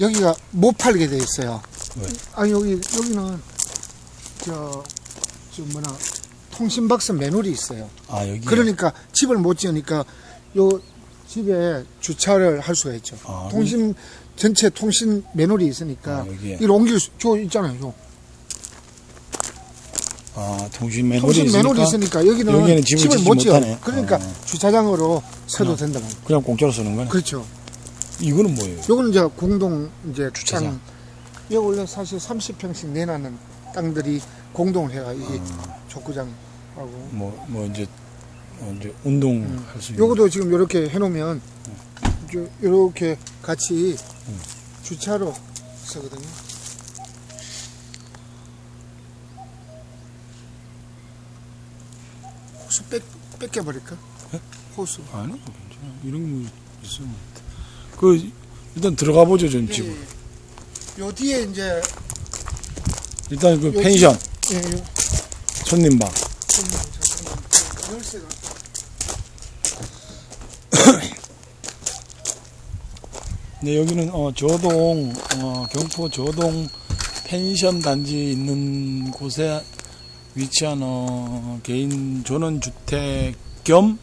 여기가 못 팔게 돼 있어요. 왜? 아니 여기 여기는 저, 저 뭐나 통신박스 매물이 있어요. 아 여기. 그러니까 집을 못 지으니까 요 집에 주차를 할 수가 있죠. 아, 통신 전체 통신 매물이 있으니까 아, 여기에. 이걸 옮길 수, 저 있잖아요. 요. 아 통신 매물이 통신 있으니까 매물이 있으니까 여기는, 여기는 집을 집을 못. 못하네. 그러니까 아. 주차장으로 써도 아. 된다 말이에요. 그냥 공짜로 쓰는 거네. 그렇죠. 이거는 뭐예요? 요거는 이제 공동 이제 주차장. 땅. 이거 원래 사실 30평씩 내놔는 땅들이 공동을 해가 이게 아. 족구장하고. 뭐 뭐 이제 어, 이제 운동할 수 있는. 요것도 지금 이렇게 해놓으면 이렇게 같이 음. 주차로 쓰거든요. 호수 뺏, 뺏겨버릴까? 네? 호수. 아니 뭐 괜찮아. 이런 거 있으면 그 일단 들어가 보죠 전 집을. 예, 요 뒤에 이제 일단 그 여기- 펜션 예, 요, 손님방. 잠깐만. 열쇠가 네, 여기는 어, 저동 어, 경포 저동 펜션 단지 있는 곳에 위치한 어, 개인 전원 주택 겸 음,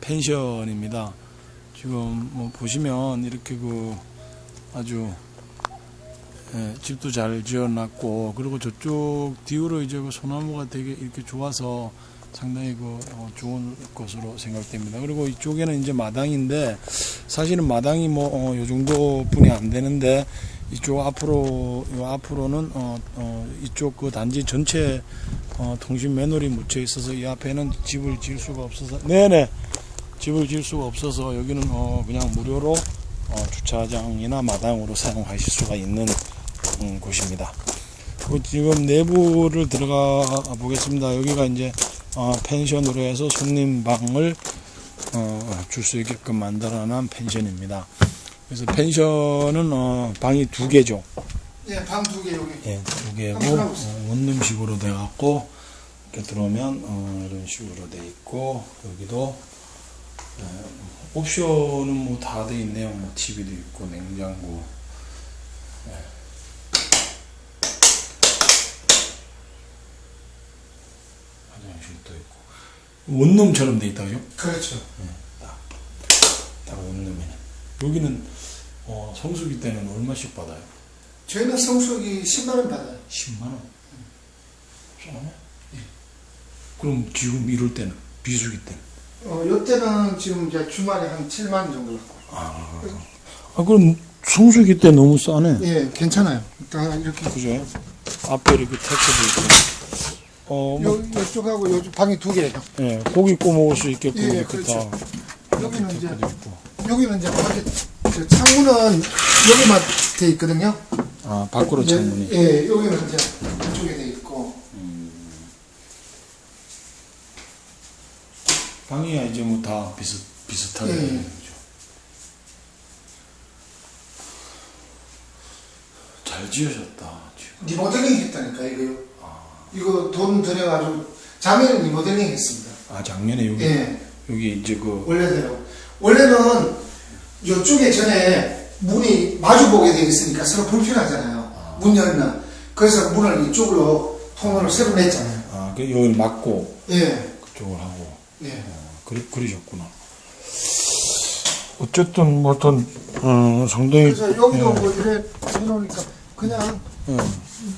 펜션입니다. 지금 뭐 보시면 이렇게 그 아주 예, 집도 잘 지어놨고 그리고 저쪽 뒤로 이제 그 소나무가 되게 이렇게 좋아서 상당히 그 어, 좋은 것으로 생각됩니다. 그리고 이쪽에는 이제 마당인데 사실은 마당이 뭐 어, 요 정도 뿐이 안 되는데 이쪽 앞으로 요 앞으로는 어, 어, 이쪽 그 단지 전체 어, 통신 매너리 묻혀 있어서 이 앞에는 집을 지을 수가 없어서 네네 집을 지을 수가 없어서 여기는 어, 그냥 무료로 어, 주차장이나 마당으로 사용하실 수가 있는 음, 곳입니다. 그 지금 내부를 들어가 보겠습니다. 여기가 이제 어, 펜션으로 해서 손님 방을 어, 줄 수 있게끔 만들어놓은 펜션입니다. 그래서 펜션은 어, 방이 두 개죠. 예, 방 두 개 여기. 예, 두 개고. 어, 원룸식으로 돼 갖고 이렇게 들어오면 어, 이런 식으로 돼 있고 여기도 예, 옵션은 뭐 다 돼 있네요. 뭐 TV도 있고 냉장고. 예. 화장실도 있고 원룸처럼 돼 있다 그죠? 그렇죠. 딱 원룸이네. 여기는 어, 성수기 때는 얼마씩 받아요? 저희는 성수기 10만 원 받아요. 10만 원. 싸네. 예. 그럼 지금 이럴 때는 비수기 때는 어, 요때는 지금 이제 주말에 한 7만 원 정도 받고. 아, 아 그럼 성수기 때 너무 싸네. 예, 괜찮아요. 일단 이렇게. 그죠? 앞에 이렇게 테크도 있고. 어, 뭐, 요, 요쪽하고 요쪽 방이 두 개예요. 예, 고기 구워 먹을 수 있게끔 예, 이렇게 그렇죠. 다 여기는 이제 있고. 여기는 이제 밖에 저 창문은 여기만 돼 있거든요. 아, 밖으로 이제, 창문이. 예, 여기는 이제 이쪽에 돼 있고. 방이야 이제 뭐 다 비슷 비슷하게. 예. 되는 거죠. 잘 지으셨다. 지금. 리모델링 했다니까 이거요. 이거 돈 들여가지고 자매는 리모델링 했습니다. 아 작년에 여기 예, 여기 이제 그 원래대로. 원래는 이쪽에 전에 문이 마주보게 돼 있으니까 서로 불편하잖아요. 문 열면. 그래서 문을 이쪽으로 통로를 새로 냈잖아요. 아, 그 여기 막고 예, 그쪽을 하고 예. 그리, 그러셨구나. 어쨌든 뭐 어떤 어, 상당히 그래서 여기도 뭐 이래 해놓으니까 그냥 예,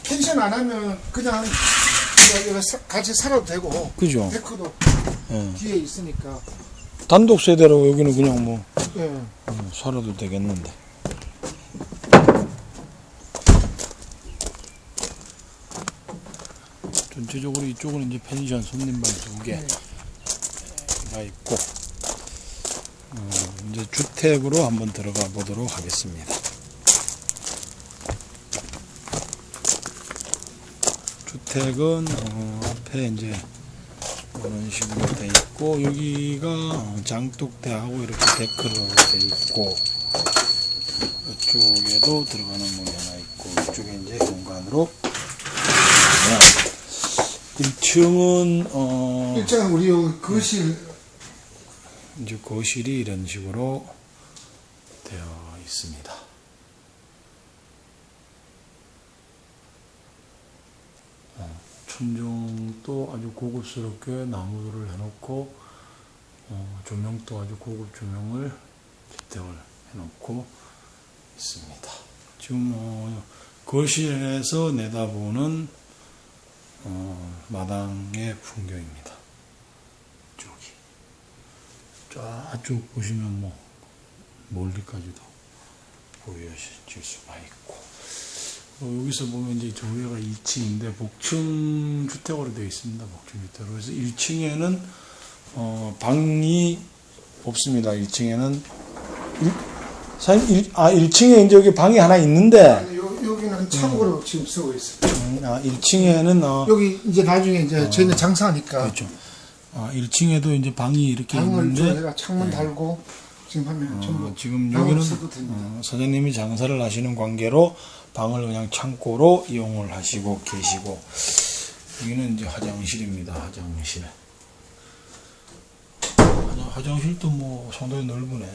펜션 안 하면 그냥 그냥 여기 사- 같이 살아도 되고 그죠. 데크도 예. 뒤에 있으니까 단독 세대로 여기는 그냥 뭐 예. 음, 살아도 되겠는데. 전체적으로 이쪽은 이제 펜션 손님방 두 개가 있고 어, 이제 주택으로 한번 들어가 보도록 하겠습니다. 주택은 어, 앞에 이제 이런 식으로 돼 있고 여기가 어, 장독대하고 이렇게 데크로 돼 있고 이쪽에도 들어가는 문이 하나 있고 이쪽에 이제 현관으로 1층은 어 일단 우리 여기 거실 이제 거실이 이런 식으로 있습니다. 천정도 아주 고급스럽게 나무들을 해놓고 어, 조명도 아주 고급 조명을 채택을 해놓고 있습니다. 지금 어, 거실에서 내다보는 어, 마당의 풍경입니다. 저기 좌쪽 보시면 뭐 멀리까지도 보여질 수가 있고 어, 여기서 보면 이제 저기가 2층인데 복층 주택으로 되어 있습니다. 복층 주택으로 그래서 1층에는 어, 방이 없습니다. 1층에는 사실 일, 아 1층에 이제 여기 방이 하나 있는데 요, 여기는 창고로 지금 쓰고 있어요. 음, 아 1층에는 어, 여기 이제 나중에 이제 저희는 장사하니까 그렇죠. 아 1층에도 이제 방이 이렇게 방을 좀 있는데 해가 창문 달고 지금 하면 전부 어, 지금 방 여기는 없어도 됩니다. 어, 사장님이 장사를 하시는 관계로 방을 그냥 창고로 이용을 하시고 계시고 여기는 이제 화장실입니다. 화장실. 화장- 화장실도 뭐 상당히 넓으네.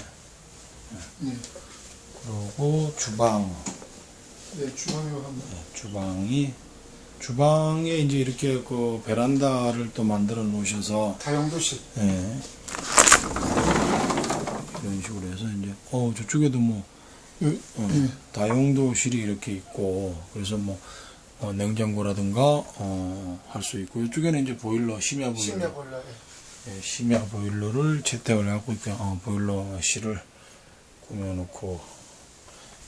네. 그리고 주방, 네, 주방으로 한번. 주방이 주방에 이제 이렇게 그 베란다를 또 만들어 놓으셔서 다용도실. 예. 이런 식으로 해서 이제 어 저쪽에도 뭐 요, 어, 네. 다용도실이 이렇게 있고 그래서 뭐 어, 냉장고라든가 어, 할 수 있고 이쪽에는 이제 보일러 심야 보일러 심야 보일러. 예, 심야 보일러를 채택을 해갖고 이렇게 어, 보일러실을 꾸며놓고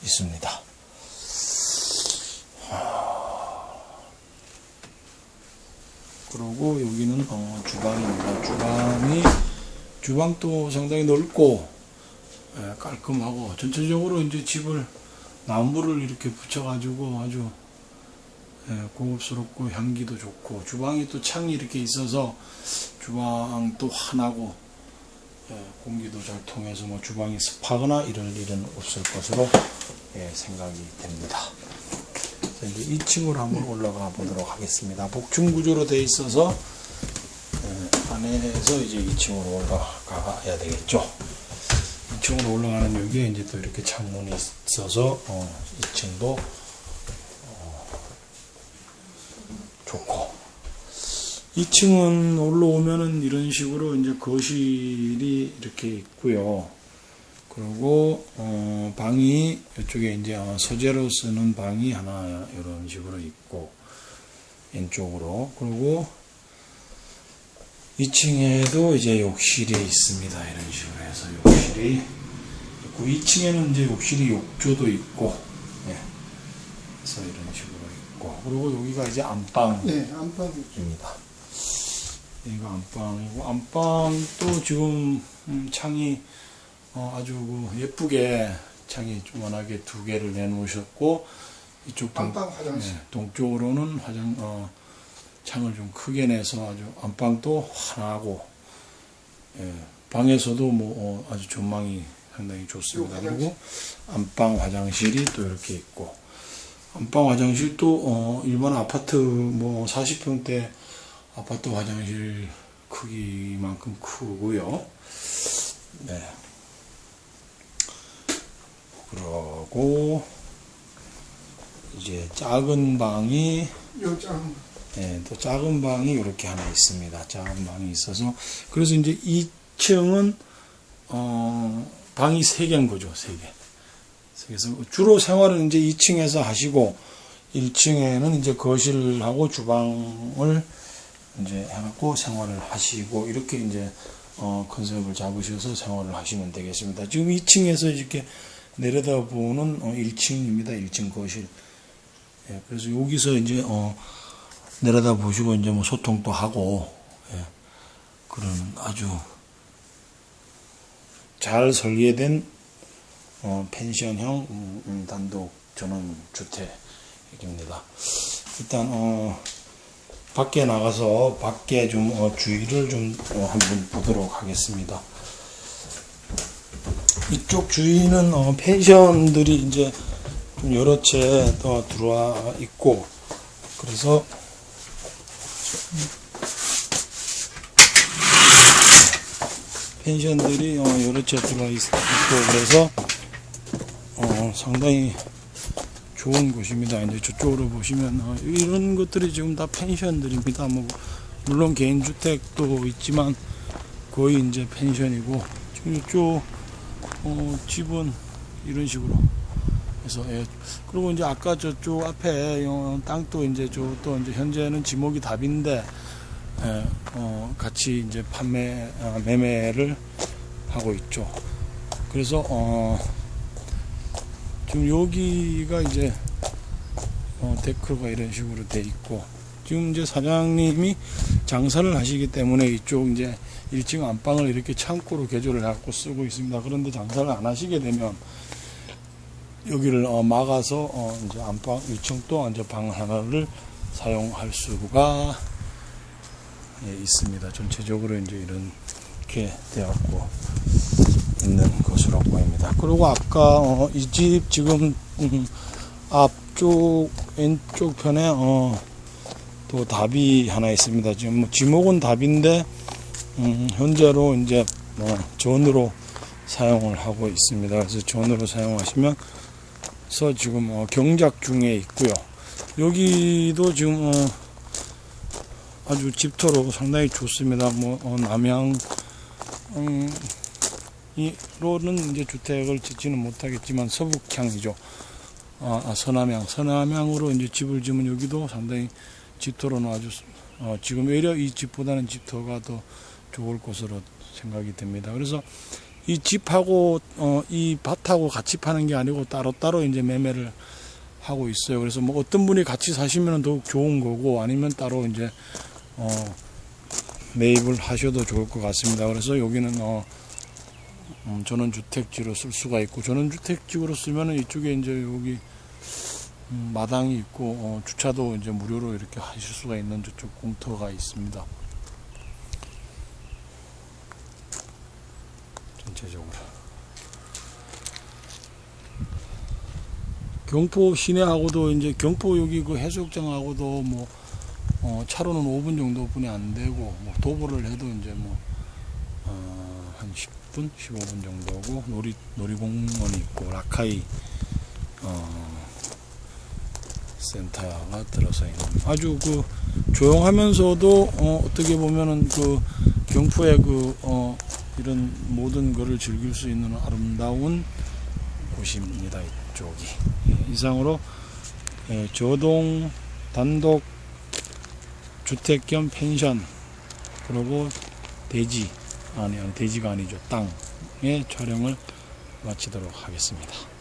있습니다. 그리고 여기는 어, 주방입니다. 주방이 주방도 상당히 넓고 예, 깔끔하고 전체적으로 이제 집을 나무를 이렇게 붙여가지고 아주 예, 고급스럽고 향기도 좋고 주방에 또 창이 이렇게 있어서 주방도 환하고 예, 공기도 잘 통해서 뭐 주방이 습하거나 이럴 일은 없을 것으로 예, 생각이 됩니다. 자, 이제 2층으로 한번 올라가 보도록 하겠습니다. 복층 구조로 되어 있어서 예, 안에서 이제 2층으로 올라가야 되겠죠. 2층으로 올라가는 여기에 이제 또 이렇게 창문이 있어서 어, 2층도 좋고 2층은 올라오면은 이런 식으로 이제 거실이 이렇게 있고요. 그리고 어, 방이 이쪽에 이제 어, 서재로 쓰는 방이 하나 이런 식으로 있고 왼쪽으로 그리고 2층에도 이제 욕실이 있습니다. 이런 식으로 해서 욕실이 있고 2층에는 이제 욕실이 욕조도 있고 예. 그래서 이런 식으로 있고 그리고 여기가 이제 안방 네, 안방이. 입니다. 여기가 안방이고 안방도 지금 음, 창이 어, 아주 그 예쁘게 창이 조만하게 두 개를 내놓으셨고 이쪽 동, 안방 화장실. 네, 동쪽으로는 화장 어, 창을 좀 크게 내서 아주 안방도 환하고 예, 방에서도 뭐 어, 아주 전망이 상당히 좋습니다. 그리고 안방 화장실이 또 이렇게 있고 안방 화장실도 어, 일반 아파트 뭐 40평대 아파트 화장실 크기만큼 크고요. 네. 그러고 이제 작은 방이 요 장. 예, 또 작은 방이 이렇게 하나 있습니다. 작은 방이 있어서 그래서 이제 2층은 어, 방이 3개인 거죠, 3개. 그래서 주로 생활은 이제 2층에서 하시고 1층에는 이제 거실하고 주방을 이제 해갖고 생활을 하시고 이렇게 이제 어, 컨셉을 잡으셔서 생활을 하시면 되겠습니다. 지금 2층에서 이렇게 내려다보는 어, 1층입니다. 1층 거실. 예, 그래서 여기서 이제 어, 내려다 보시고 이제 뭐 소통도 하고 예, 그런 아주 잘 설계된 어, 펜션형 음, 음, 단독 전원 주택입니다. 일단 어, 밖에 나가서 밖에 좀 어, 주위를 좀 어, 한번 보도록 하겠습니다. 이쪽 주위는 어, 펜션들이 이제 좀 여러 채 더 들어와 있고 그래서 펜션들이 어, 여러 채 들어와 있- 있고 그래서 어, 상당히 좋은 곳입니다. 이제 저쪽으로 보시면 어, 이런 것들이 지금 다 펜션들입니다. 뭐 물론 개인 주택도 있지만 거의 이제 펜션이고 지금 이쪽 어, 집은 이런 식으로 해서 예. 그리고 이제 아까 저쪽 앞에 어, 땅도 이제 저또 이제 현재는 지목이 답인데 예, 어, 같이 이제 판매 아, 매매를 하고 있죠. 그래서 어, 지금 여기가 이제 어, 데크가 이런 식으로 돼 있고 지금 이제 사장님이 장사를 하시기 때문에 이쪽 이제 1층 안방을 이렇게 창고로 개조를 해갖고 쓰고 있습니다. 그런데 장사를 안 하시게 되면 여기를 어, 막아서 어, 이제 안방 1층 또 이제 방 하나를 사용할 수가 예, 있습니다. 전체적으로 이제 이렇게 되었고 있는 것으로 보입니다. 그리고 아까 어, 이집 지금 음, 앞쪽 왼쪽 편에 어, 또 답이 하나 있습니다. 지금 뭐 지목은 답인데 음, 현재로 이제 뭐 전으로 사용을 하고 있습니다. 그래서 전으로 사용하시면 서 지금 어, 경작 중에 있고요. 여기도 지금 어, 아주 집터로 상당히 좋습니다. 뭐 어, 남양 음, 이로는 이제 주택을 짓지는 못하겠지만 서북향이죠. 아, 아, 서남향, 서남향으로 이제 집을 지으면 여기도 상당히 집터로는 아주 어, 지금 오히려 이 집보다는 집터가 더 좋을 것으로 생각이 됩니다. 그래서 이 집하고 어, 이 밭하고 같이 파는 게 아니고 따로따로 이제 매매를 하고 있어요. 그래서 뭐 어떤 분이 같이 사시면 더욱 좋은 거고 아니면 따로 이제 어, 매입을 하셔도 좋을 것 같습니다. 그래서 여기는 어, 음, 전원주택지로 쓸 수가 있고 전원주택지로 쓰면은 이쪽에 이제 여기 음, 마당이 있고 어, 주차도 이제 무료로 이렇게 하실 수가 있는 저쪽 공터가 있습니다. 전체적으로. 경포 시내하고도 이제 경포 여기 그 해수욕장하고도 뭐 어, 차로는 5분 정도뿐이 안 되고 뭐 도보를 해도 이제 뭐 어, 한 10분, 15분 정도고 놀이 놀이공원이 있고 라카이 어, 센터가 들어서 있는. 아주 그 조용하면서도 어, 어떻게 보면은 그 경포의 그 어, 이런 모든 거를 즐길 수 있는 아름다운 곳입니다 이쪽이 예, 이상으로 예, 저동 단독 주택 겸 펜션 그리고 대지 아니 아니 돼지가 아니죠 땅의 촬영을 마치도록 하겠습니다.